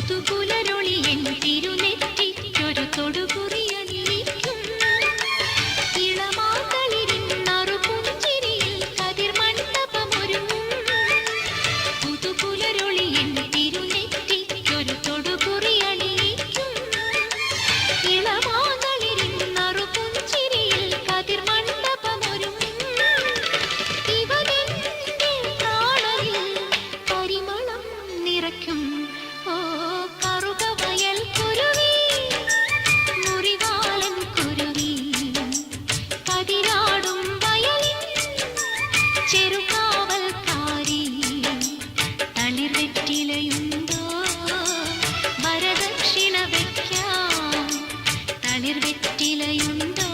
പുതുപുലരൊളിയൻ തിരുനെറ്റിക്കൊരു തൊടുകുറിയ നിറയ്ക്കും. വിലയുണ്ടോ വരദക്ഷിണ വയ്ക്കാം തളിർവെറ്റിലയുണ്ടോ